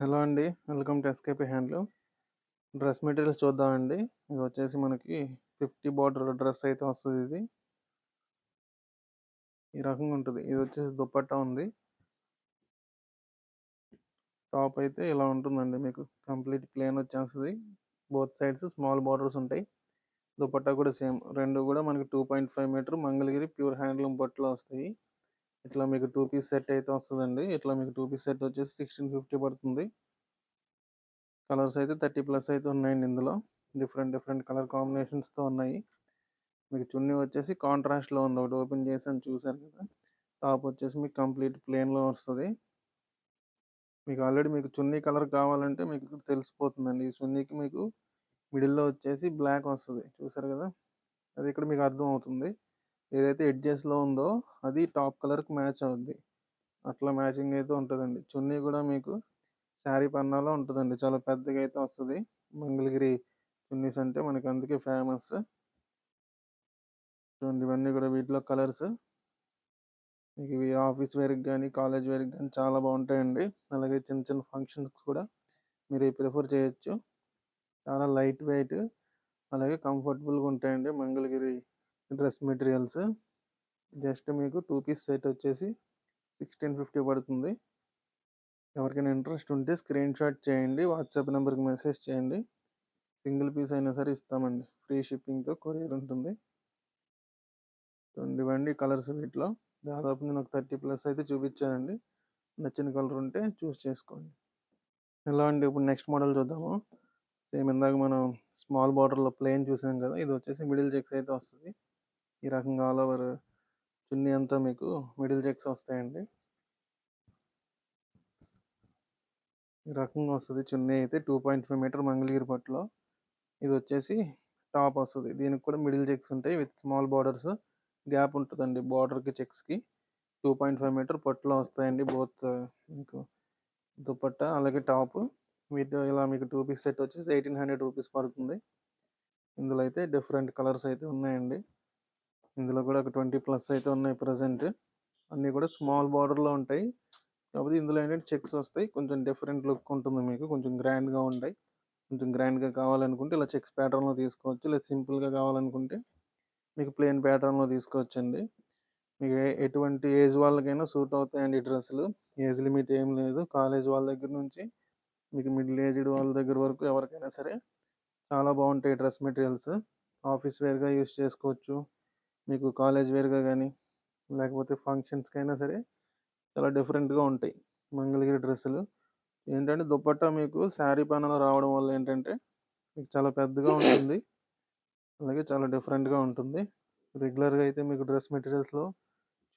Hello అండి welcome to SKP handlooms. Dress materials చూద్దామండి. ఇది వచ్చేసి మనకి ఫిఫ్టీ బార్డర్ డ్రెస్ అయితే వస్తుంది ఇది. ఈ రకంగా ఉంటుంది. ఇది వచ్చేసి దుప్పట్టా ఉంది. టాప్ అయితే ఇలా ఉంటుందండి. మీకు కంప్లీట్ ప్లేన్ వచ్చేస్తుంది. బోత్ సైడ్స్ స్మాల్ బార్డర్స్ ఉంటాయి. దుపట్టా కూడా సేమ్. రెండు కూడా మనకి two point five meter Mangalagiri pure handloom బట్టలు వస్తాయి. ఇట్లా మీకు టూ పీస్ సెట్ అయితే వస్తుందండి. ఇట్లా మీకు టూ పీస్ సెట్ వచ్చేసి సిక్స్టీన్ ఫిఫ్టీ పడుతుంది. కలర్స్ అయితే థర్టీ ప్లస్ అయితే ఉన్నాయండి ఇందులో. డిఫరెంట్ డిఫరెంట్ కలర్ కాంబినేషన్స్తో ఉన్నాయి. మీకు చున్నీ వచ్చేసి కాంట్రాస్ట్లో ఉంది. ఒకటి ఓపెన్ చేసాను చూసారు కదా. టాప్ వచ్చేసి మీకు కంప్లీట్ ప్లేన్లో వస్తుంది. మీకు ఆల్రెడీ మీకు చున్నీ కలర్ కావాలంటే మీకు తెలిసిపోతుందండి. ఈ చున్నీకి మీకు మిడిల్లో వచ్చేసి బ్లాక్ వస్తుంది. చూసారు కదా? అది ఇక్కడ మీకు అర్థం అవుతుంది. ఏదైతే ఎడ్జెస్లో ఉందో అది టాప్ కలర్కి మ్యాచ్ అవుద్ది. అట్లా మ్యాచింగ్ అయితే ఉంటుందండి. చున్నీ కూడా మీకు శారీ పన్నాలో ఉంటుందండి. చాలా పెద్దగా అయితే వస్తుంది. మంగళగిరి చున్నీస్ అంటే మనకి అందుకే ఫేమస్. చూడండి ఇవన్నీ కూడా వీటిలో కలర్స్. మీకు ఇవి ఆఫీస్ వేర్కి కానీ కాలేజ్ వేర్కి కానీ చాలా బాగుంటాయండి. అలాగే చిన్న చిన్న ఫంక్షన్స్ కూడా మీరు ప్రిఫర్ చేయొచ్చు. చాలా లైట్ వెయిట్ అలాగే కంఫర్టబుల్గా ఉంటాయండి మంగళగిరి డ్రెస్ మెటీరియల్స్. జస్ట్ మీకు టూ పీస్ సెట్ వచ్చేసి సిక్స్టీన్ ఫిఫ్టీ పడుతుంది. ఎవరికైనా ఇంట్రెస్ట్ ఉంటే స్క్రీన్ షాట్ చేయండి వాట్సాప్ నెంబర్కి మెసేజ్ చేయండి. సింగిల్ పీస్ అయినా సరే ఇస్తామండి. ఫ్రీ షిప్పింగ్తో కొరియర్ ఉంటుంది. ఇవ్వండి కలర్స్ వీటిలో. దాదాపు నేను ఒక థర్టీ ప్లస్ అయితే చూపించానండి. నచ్చిన కలర్ ఉంటే చూస్ చేసుకోండి. ఎలా అండి ఇప్పుడు నెక్స్ట్ మోడల్ చూద్దాము. సేమ్ ఇందాక మనం స్మాల్ బార్డర్లో ప్లేన్ చూసాం కదా ఇది వచ్చేసి మిడిల్ చెక్స్ అయితే వస్తుంది. ఈ రకంగా ఆల్ ఓవర్ చున్నీ అంతా మీకు మిడిల్ చెక్స్ వస్తాయండి. ఈ రకంగా వస్తుంది చున్నీ అయితే two point five meter Mangalagiri పట్టులో ఇది వచ్చేసి టాప్ వస్తుంది. దీనికి కూడా మిడిల్ చెక్స్ ఉంటాయి విత్ స్మాల్ బార్డర్స్. గ్యాప్ ఉంటుందండి బార్డర్కి చెక్స్కి. టూ పాయింట్ ఫైవ్ మీటర్ పట్టులో వస్తాయండి బోత్ మీకు దుపట్టా అలాగే టాప్. వీటి ఇలా మీకు టూ పీస్ సెట్ వచ్చేసి ఎయిటీన్ హండ్రెడ్ రూపీస్ పడుతుంది. ఇందులో అయితే డిఫరెంట్ కలర్స్ అయితే ఉన్నాయండి. ఇందులో కూడా ఒక ట్వంటీ ప్లస్ అయితే ఉన్నాయి ప్రజెంట్ అన్నీ కూడా స్మాల్ బార్డర్లో ఉంటాయి. కాకపోతే ఇందులో ఏంటంటే చెక్స్ వస్తాయి. కొంచెం డిఫరెంట్ లుక్ ఉంటుంది మీకు. కొంచెం గ్రాండ్గా ఉంటాయి. కొంచెం గ్రాండ్గా కావాలనుకుంటే ఇలా చెక్స్ ప్యాటర్న్లో తీసుకోవచ్చు. లేదా సింపుల్గా కావాలనుకుంటే మీకు ప్లెయిన్ ప్యాటర్న్లో తీసుకోవచ్చండి. మీకు ఎటువంటి ఏజ్ వాళ్ళకైనా సూట్ అవుతాయండి డ్రెస్సులు. ఏజ్ లిమిట్ ఏం లేదు. కాలేజ్ వాళ్ళ దగ్గర నుంచి మీకు మిడిల్ ఏజ్డ్ వాళ్ళ దగ్గర వరకు ఎవరికైనా సరే చాలా బాగుంటాయి డ్రెస్ మెటీరియల్స్. ఆఫీస్ వేర్గా యూస్ చేసుకోవచ్చు. మీకు కాలేజ్ వేర్గా కానీ లేకపోతే ఫంక్షన్స్కి అయినా సరే చాలా డిఫరెంట్గా ఉంటాయి. మంగళగిరి డ్రెస్సులు. ఏంటంటే దుప్పట్టా మీకు శారీ పైన రావడం వల్ల ఏంటంటే మీకు చాలా పెద్దగా ఉంటుంది. అలాగే చాలా డిఫరెంట్గా ఉంటుంది. రెగ్యులర్గా అయితే మీకు డ్రెస్ మెటీరియల్స్లో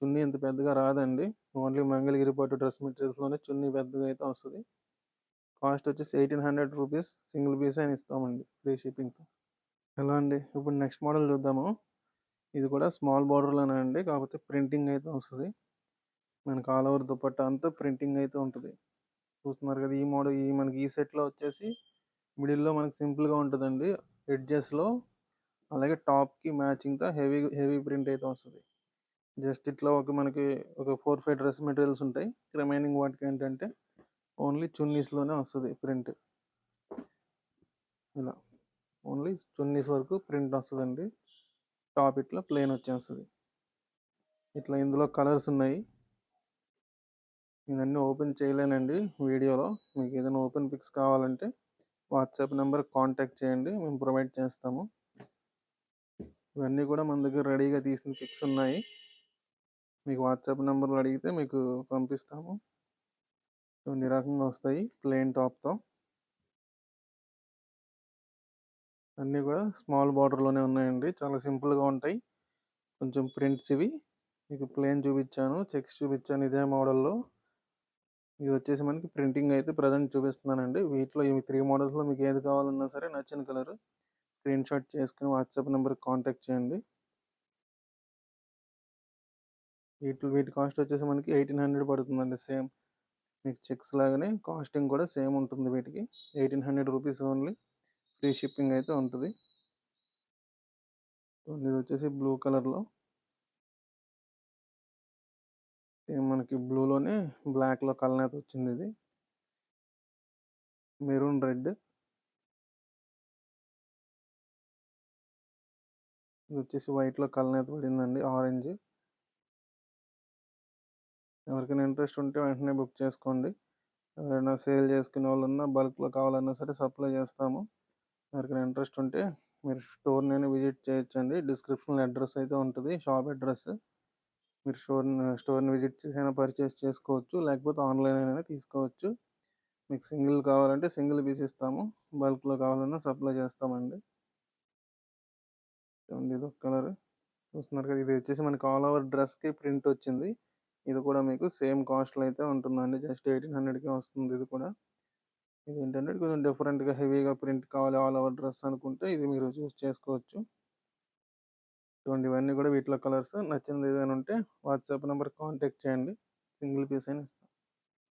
చున్నీ ఇంత పెద్దగా రాదండి. ఓన్లీ మంగళగిరి పట్టు డ్రెస్ మెటీరియల్స్లోనే చున్నీ పెద్దగా అయితే వస్తుంది. కాస్ట్ వచ్చేసి eighteen hundred rupees single piece అని ఇస్తామండి ఫ్రీ షిప్పింగ్తో ఎలా అండి? ఇప్పుడు నెక్స్ట్ మోడల్ చూద్దాము. ఇది కూడా స్మాల్ బార్డర్లోనే అండి. కాకపోతే ప్రింటింగ్ అయితే వస్తుంది. మనకి ఆల్ ఓవర్ దుపట్టా అంతా ప్రింటింగ్ అయితే ఉంటుంది. చూస్తున్నారు కదా ఈ మోడల్ ఈ మనకి ఈ సెట్లో వచ్చేసి మిడిల్లో మనకి సింపుల్గా ఉంటుందండి. ఎడ్జెస్లో అలాగే టాప్కి మ్యాచింగ్తో హెవీ హెవీ ప్రింట్ అయితే వస్తుంది. జస్ట్ ఇట్లా ఒక మనకి ఒక ఫోర్ ఫైవ్ డ్రెస్ మెటీరియల్స్ ఉంటాయి. రిమైనింగ్ వాటికి ఏంటంటే ఓన్లీ చున్నీస్లోనే వస్తుంది ప్రింట్. ఇలా ఓన్లీ చున్నీస్ వరకు ప్రింట్ వస్తుందండి. టాప్ ఇట్లా ప్లెయిన్ వచ్చేస్తుంది. ఇట్లా ఇందులో కలర్స్ ఉన్నాయి. ఇవన్నీ అన్నీ ఓపెన్ చేయలేనండి వీడియోలో. మీకు ఏదైనా ఓపెన్ పిక్స్ కావాలంటే వాట్సాప్ నెంబర్ కాంటాక్ట్ చేయండి మేము ప్రొవైడ్ చేస్తాము. ఇవన్నీ కూడా మన దగ్గర రెడీగా తీసిన పిక్స్ ఉన్నాయి. మీకు వాట్సాప్ నెంబర్లో అడిగితే మీకు పంపిస్తాము. కొన్ని రకంగా వస్తాయి ప్లెయిన్ టాప్తో. అన్నీ కూడా స్మాల్ బార్డర్లోనే ఉన్నాయండి. చాలా సింపుల్గా ఉంటాయి. కొంచెం ప్రింట్స్ ఇవి. మీకు ప్లేన్ చూపించాను చెక్స్ చూపించాను ఇదే మోడల్లో ఇది వచ్చేసి మనకి ప్రింటింగ్ అయితే ప్రజెంట్ చూపిస్తున్నానండి. వీటిలో ఇవి త్రీ మోడల్స్లో మీకు ఏది కావాలన్నా సరే నచ్చిన కలర్ స్క్రీన్ షాట్ చేసుకుని వాట్సాప్ నెంబర్కి కాంటాక్ట్ చేయండి. వీటి వీటి కాస్ట్ వచ్చేసి మనకి ఎయిటీన్ హండ్రెడ్ పడుతుందండి సేమ్. మీకు చెక్స్ లాగానే కాస్టింగ్ కూడా సేమ్ ఉంటుంది వీటికి. Eighteen hundred rupees only. Free shipping అయితే ఉంటుంది. ఇది వచ్చేసి బ్లూ కలర్లో. మనకి బ్లూలోనే బ్లాక్లో కలర్ అయితే వచ్చింది ఇది. Maroon red. ఇది వచ్చేసి వైట్లో కలనేత పడిందండి ఆరెంజ్. ఎవరికైనా ఇంట్రెస్ట్ ఉంటే వెంటనే బుక్ చేసుకోండి. ఎవరైనా సేల్ చేసుకునే వాళ్ళు ఉన్నా బల్క్లో కావాలన్నా సరే సప్లై చేస్తాము. ఎవరికైనా ఇంట్రెస్ట్ ఉంటే మీరు స్టోర్ని విజిట్ చేయొచ్చండి. డిస్క్రిప్షన్లో అడ్రస్ అయితే ఉంటుంది. Shop address. మీరు స్టోర్ స్టోర్ని విజిట్ చేసి అయినా పర్చేస్ చేసుకోవచ్చు. లేకపోతే ఆన్లైన్ అయినా తీసుకోవచ్చు. మీకు సింగిల్ కావాలంటే సింగిల్ పీస్ ఇస్తాము. బల్క్లో కావాలన్నా సప్లై చేస్తామండి. ఇది ఒక కలర్. చూస్తున్నారు కదా ఇది వచ్చేసి మనకి ఆల్ ఓవర్ డ్రెస్కి ప్రింట్ వచ్చింది. ఇది కూడా మీకు సేమ్ కాస్ట్లో అయితే ఉంటుందండి. జస్ట్ ఎయిటీన్ హండ్రెడ్కే వస్తుంది ఇది కూడా. ఇది ఏంటంటే కొంచెం డిఫరెంట్గా హెవీగా ప్రింట్ కావాలి ఆల్ ఓవర్ డ్రెస్ అనుకుంటే ఇది మీరు చూస్ చేసుకోవచ్చు. చూడండి ఇవన్నీ కూడా వీటిలో కలర్స్ నచ్చింది ఏదైనా ఉంటే వాట్సాప్ నెంబర్ కాంటాక్ట్ చేయండి. సింగిల్ పీస్ అయినా ఇస్తాను